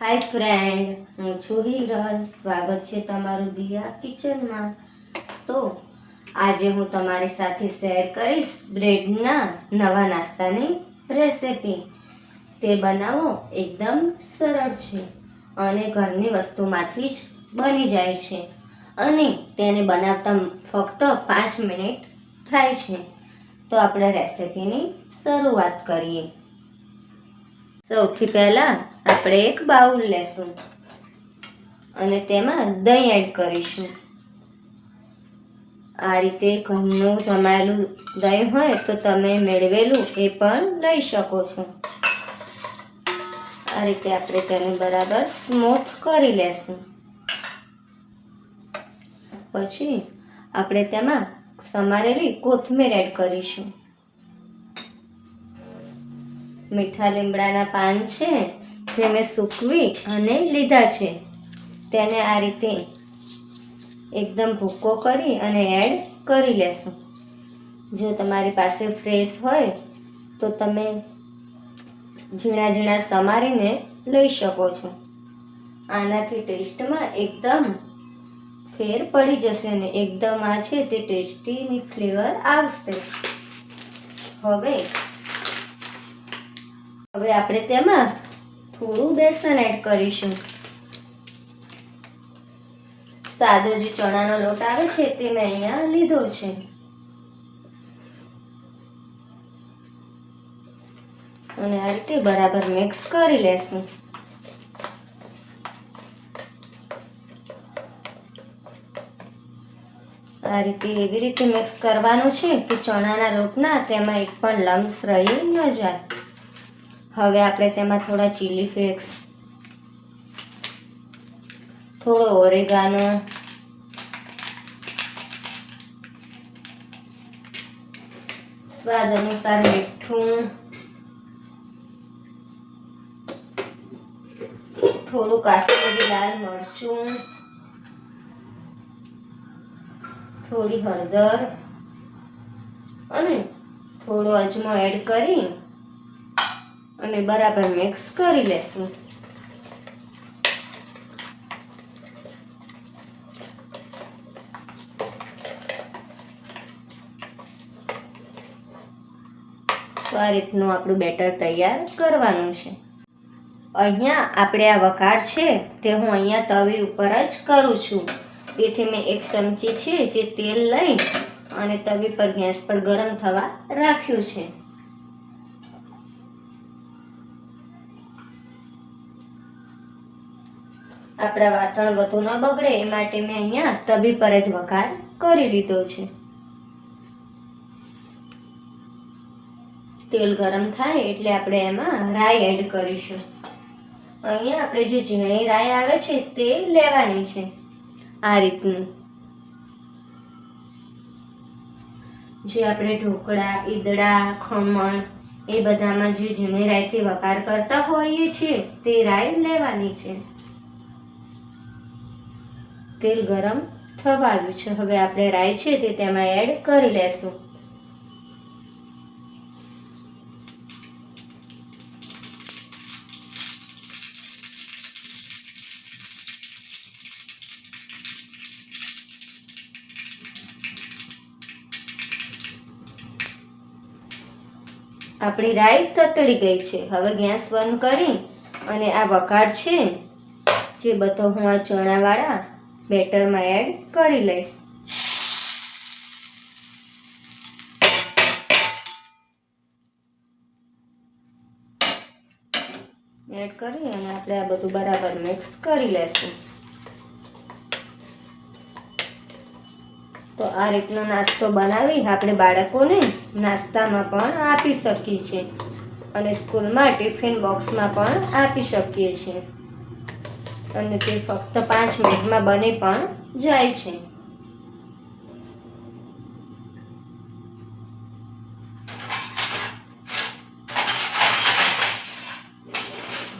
હાય friend હું છું હિરલ. સ્વાગત છે તમારું દિયા કિચનમાં. તો આજે હું તમારી સાથે શેર કરીશ બ્રેડના નવા નાસ્તાની રેસિપી. તે બનાવવો એકદમ સરળ છે અને ઘરની વસ્તુમાંથી જ બની જાય છે અને તેને બનાવતા ફક્ત પાંચ મિનિટ થાય છે. તો આપણે રેસિપીની શરૂઆત કરીએ. સૌથી પહેલાં આપણે એક બાઉલ લેશું અને તેમાં દહીં એડ કરીશું. આ રીતે ઘરનું જમાયેલું દહીં હોય તો તમે મેળવેલું એ પણ લઈ શકો છો. આ રીતે આપણે તેને બરાબર સ્મૂથ કરી લેશું. પછી આપણે તેમાં સમારેલી કોથમીર એડ કરીશું. મીઠા લીમડાના પાન છે, જે મેં સૂકવી અને લીધા છે. તેને આ રીતે એકદમ ભૂકો કરી અને એડ કરી લેશું. જો તમારી પાસે ફ્રેશ હોય, તો તમે ઝીણા ઝીણા સમારીને લઈ શકો છો. આનાથી ટેસ્ટમાં એકદમ ફેર પડી જશે ને એકદમ આ છે તે ટેસ્ટીની ફ્લેવર આવશે. હવે હવે આપણે તેમાં થોડું બેસન એડ કરીશું. સાદો જે ચણાનો લોટ આવે છે તે મેં અહીંયા લીધો છે. અને આ રીતે બરાબર મિક્સ કરી લેશું. આ રીતે એવી રીતે મિક્સ કરવાનું છે કે ચણાના લોટના તેમાં એક પણ લમ્સ રહી ન જાય. હવે આપણે તેમાં થોડા ચીલી ફ્લેક્સ થોડો ઓરેગાનો સ્વાદ અનુસાર મીઠું, થોડું કાશ્મીરી લાલ મરચું, થોડી હળદર અને થોડો અજમો એડ કરી અને બરાબર મિક્સ કરી લેશું. તો આ રીતનું આપણું બેટર તૈયાર કરવાનું છે. અહીંયા આપણે આ વઘાર છે તે હું અહીંયા તવી ઉપર જ કરું છું. તેથી મેં એક ચમચી છે જે તેલ લઈ અને તવી પર ગેસ પર ગરમ થવા રાખ્યું છે. આપણા વાસણ વધુ ન બગડે એ માટે મેં અહીંયા તવી પર જ વઘાર કરી લીધો છે. તેલ ગરમ થાય એટલે આપણે એમાં રાઈ એડ કરીશું. અહીંયા આપણે જે ઝીણી રાઈ આવે છે તે લેવાની છે આ રીતનું. જે આપણે ઢોકળા, ઈદડા, ખમણ એ બધામાં જે ઝીણી રાઈથી વઘાર કરતા હોઈએ છીએ તે રાઈ લેવાની છે. તેલ ગરમ થવા આવ્યું છે. હવે આપણે રાઈ છે તે તેમાં એડ કરી લેશું. આપણી રાઈ તતડી ગઈ છે. હવે ગેસ બંધ કરી અને આ વઘાર છે જે બધો હું આ ચણાવાળા બેટરમાં એડ કરી લઈશ. એડ કરી અને આપણે આ બધું બરાબર મિક્સ કરી લેશું. તો આ રીતનો નાસ્તો બનાવી આપણે બાળકોને નાસ્તામાં પણ આપી શકીએ છીએ અને સ્કૂલમાં ટિફિન બોક્સમાં પણ આપી શકીએ છીએ. અને તે ફક્ત પાંચ મિનિટમાં બની પણ જાય છે.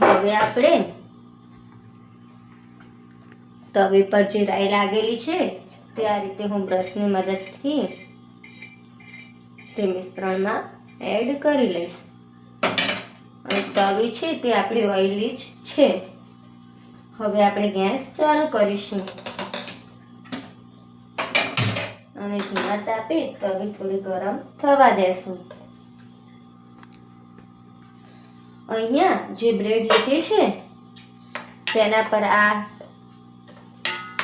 હવે આપણે તવી પર જે રાઈ લાગેલી છે, તે આ રીતે હું બ્રશની મદદથી તે મિશ્રણમાં એડ કરી લઈશ. તવી છે તે આપણી ઓઇલી જ છે. હવે આપણે ગેસ ચાલુ કરીશું. અને ધીમા તાપે તવી થોડી ગરમ થવા દેશું. અહીંયા જે બ્રેડ લીધી છે, તેના પર આ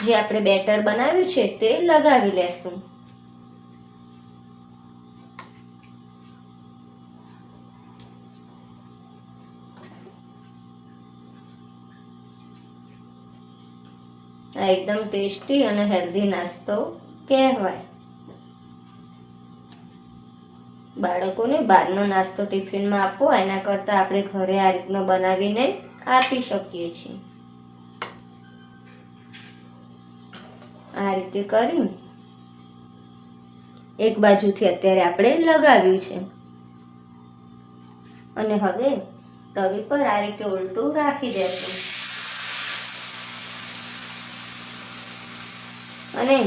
જે આપણે બેટર બનાવ્યું છે, તે લગાવી લેશું. આ એકદમ ટેસ્ટી અને હેલ્ધી નાસ્તો કહેવાય. બાળકોને બહારનો નાસ્તો ટિફિનમાં આપવો, એના કરતાં આપણે ઘરે આ રીતનો બનાવીને આપી શકીએ છીએ. આ રીતે કરી એક બાજુથી અત્યારે આપણે લગાવ્યું છે. અને હવે તવી પર આ રીતે ઉલટું રાખી દેશું. અને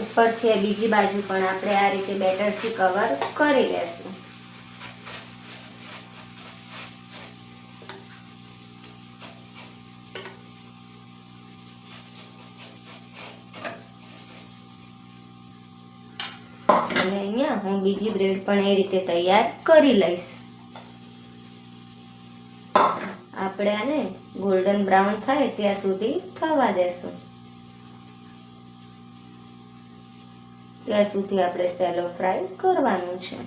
ઉપરથી બીજી બાજુ પણ આપણે આ રીતે બેટરથી કવર કરી લેશું. અને અહીંયા હું બીજી બ્રેડ પણ એ રીતે તૈયાર કરી લઈશ. આપણે આને ગોલ્ડન બ્રાઉન થાય ત્યાં સુધી થવા દેશું. ત્યાં સુધી આપણે સેલો ફ્રાય કરવાનું છે.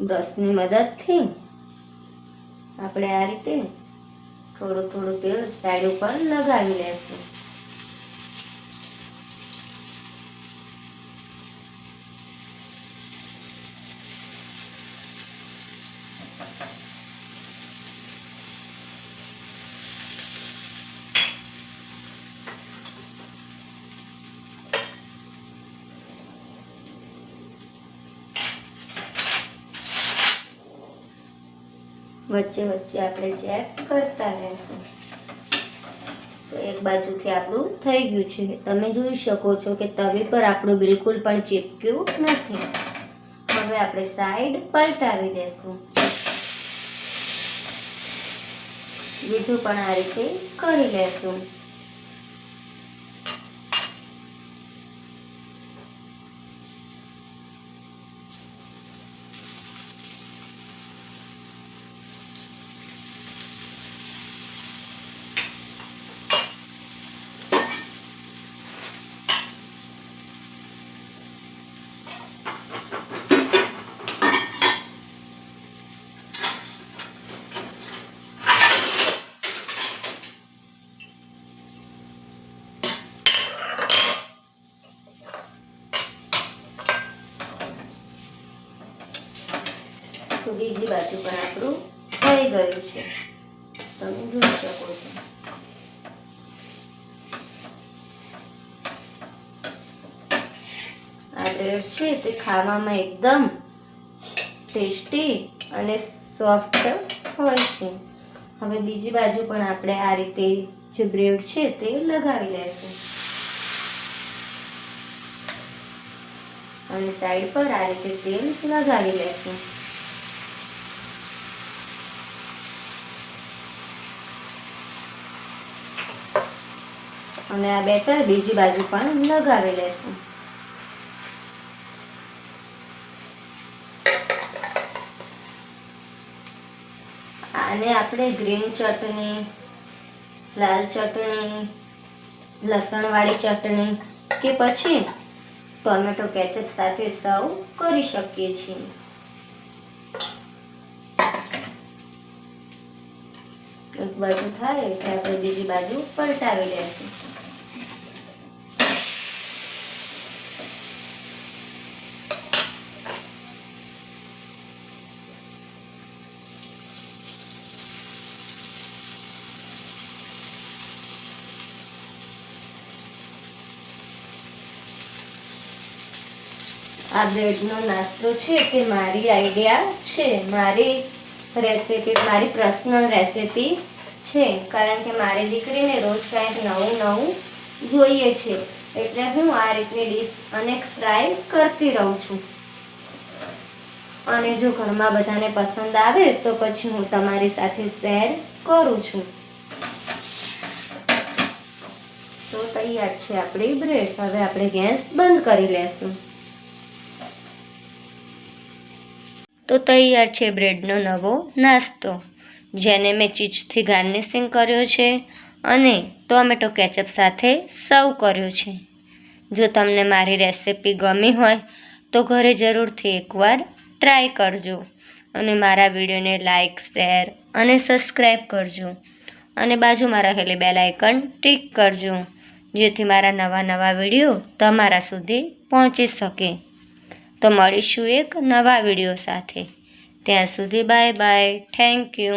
બ્રશની મદદથી આપણે આ રીતે થોડું થોડું તેલ સાઈડ ઉપર લગાવી લેશું. વચ્ચે વચ્ચે આપણે ચેક કરતા રહેશું. તો એક બાજુથી આપણું થઈ ગયું છે. તમે જોઈ શકો છો કે તવી પર આપણું બિલકુલ પણ ચીપક્યું નથી. હવે આપણે સાઈડ પલટાવી દેશું. બીજું પણ આ રીતે કરી લેશું. તો બીજી બાજુ પણ આપણું થઈ ગયું છે. તમે જોઈ શકો છો. આ બ્રેડ છે તે ખાવામાં એકદમ ટેસ્ટી અને સોફ્ટ હોય છે. હવે બીજી બાજુ પણ આપણે આ રીતે જે બ્રેડ છે તે લગાવી લેશું. અને સાઈડ પર આ રીતે તેલ લગાવી લેશું. અને આ બેટર બીજી બાજુ પણ લગાવી લેશું. આને આપણે ગ્રીન ચટણી, લાલ ચટણી, લસણવાળી ચટણી કે પછી ટોમેટો કેચઅપ સાથે સર્વ કરી શકીએ છીએ. એક બાજુ થાય એટલે આપણે બીજી બાજુ પલટાવી લેશું. આ બ્રેડનો નાસ્તો છે તે મારી આઈડિયા છે? મારી રેસીપી મારી પર્સનલ રેસીપી છે. કારણ કે મારી દીકરીને રોજ કાંઈક નવું નવું જોઈએ છે. એટલે હું આ રીતની ડીશ અનેક ટ્રાય કરતી રહું છું. અને જો ઘરમાં બધાને પસંદ આવે તો પછી હું તમારી સાથે શેર કરું છું. તો તૈયાર છે આપણી બ્રેડ હવે આપણે ગેસ બંધ કરી લેશું. તો તૈયાર છે બ્રેડનો નવો નાસ્તો, જેને મેં ચીઝથી ગાર્નિશિંગ કર્યો છે અને ટોમેટો કેચઅપ સાથે સર્વ કર્યો છે. જો તમને મારી રેસિપી ગમી હોય, તો ઘરે જરૂરથી એકવાર ટ્રાય કરજો અને મારા વિડીયોને લાઇક શેર અને સબસ્ક્રાઈબ કરજો અને બાજુમાં રહેલી બેલ આઇકન ટિક કરજો, જેથી મારા નવા નવા વીડિયો તમારા સુધી પહોંચી શકે. તો મળીશું એક નવા વીડિયો સાથે. ત્યાં સુધી બાય બાય. Thank you